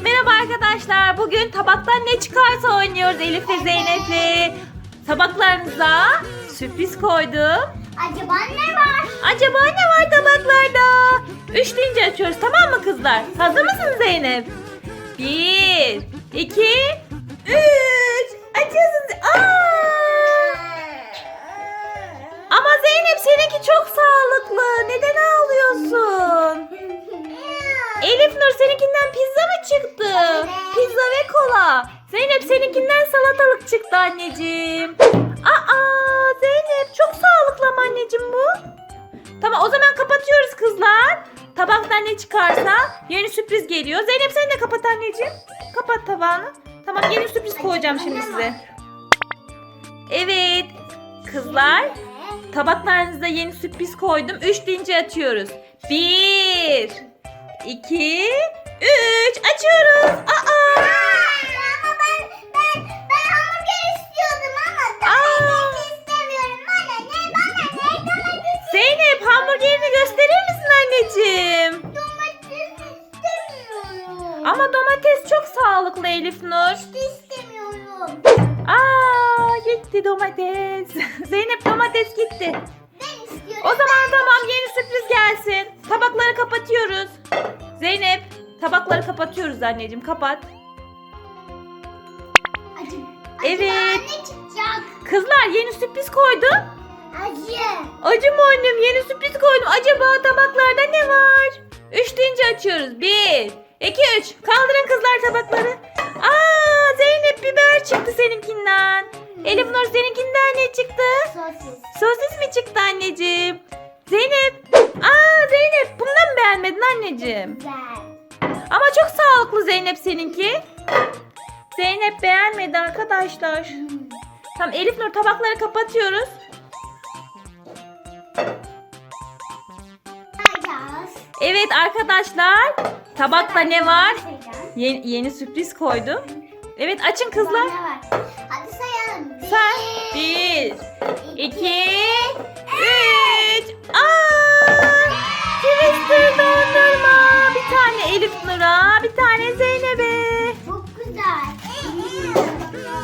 arkadaşlar bugün tabaktan ne çıkarsa oynuyoruz Elif ve Zeynep'le. Tabaklarınıza sürpriz koydum. Acaba ne var? Acaba ne var tabaklarda? Üç deyince açıyoruz tamam mı kızlar? Hazır mısın Zeynep? Bir, iki, üç. Pizza ve kola. Zeynep seninkinden salatalık çıktı anneciğim. Aa Zeynep çok sağlıklı ama anneciğim bu. Tamam o zaman kapatıyoruz kızlar. Tabaktan ne çıkarsa yeni sürpriz geliyor. Zeynep sen de kapat anneciğim. Kapat tabağını. Tamam yeni sürpriz koyacağım şimdi size. Evet kızlar tabaklarınıza yeni sürpriz koydum. Üç deyince açıyoruz. Bir, iki, üç. Açıyoruz. Ama domates çok sağlıklı Elif Nur. istemiyorum. Aa gitti domates. Zeynep domates gitti. Ben istiyorum. O zaman tamam yeni sürpriz gelsin. Tabakları kapatıyoruz. Zeynep tabakları kapatıyoruz anneciğim kapat. Acı. Evet. Acaba ne çıkacak? Kızlar yeni sürpriz koydum. Acı. Acı mı annem yeni sürpriz koydum. Acaba tabaklarda ne var? Üç deyince açıyoruz. Bir, iki, üç. Kaldırın kızlar tabakları. Aa Zeynep biber çıktı seninkinden. Elif Nur seninkinden ne çıktı? Sosis. Sosis mi çıktı anneciğim? Zeynep. Aa Zeynep bundan mı beğenmedin anneciğim? Güzel. Ama çok sağlıklı Zeynep seninki. Zeynep beğenmedi arkadaşlar. Hmm. Tamam Elif Nur tabakları kapatıyoruz. Evet arkadaşlar tabakta ne var? Yeni, yeni sürpriz koydum. Evet açın kızlar. Var? Hadi sayalım. Say. Bir, iki, üç.